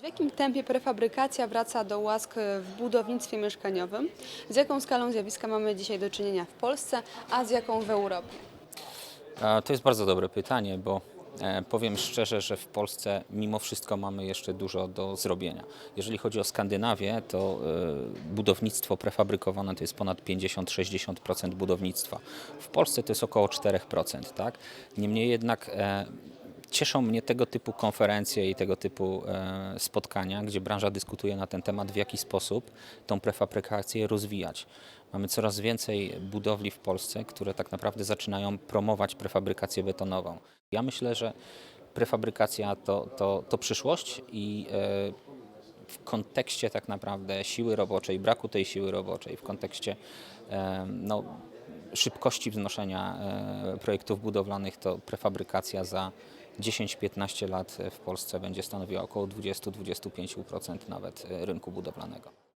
W jakim tempie prefabrykacja wraca do łask w budownictwie mieszkaniowym? Z jaką skalą zjawiska mamy dzisiaj do czynienia w Polsce, a z jaką w Europie? To jest bardzo dobre pytanie, bo e, powiem szczerze, że w Polsce mimo wszystko mamy jeszcze dużo do zrobienia. Jeżeli chodzi o Skandynawię, to e, budownictwo prefabrykowane to jest ponad 50-60% budownictwa. W Polsce to jest około 4%. Tak? Niemniej jednak e, Cieszą mnie tego typu konferencje i tego typu e, spotkania, gdzie branża dyskutuje na ten temat, w jaki sposób tą prefabrykację rozwijać. Mamy coraz więcej budowli w Polsce, które tak naprawdę zaczynają promować prefabrykację betonową. Ja myślę, że prefabrykacja to, to, to przyszłość i e, w kontekście tak naprawdę siły roboczej, braku tej siły roboczej, w kontekście e, no, szybkości wznoszenia projektów budowlanych, to prefabrykacja za 10-15 lat w Polsce będzie stanowiła około 20-25% nawet e, rynku budowlanego.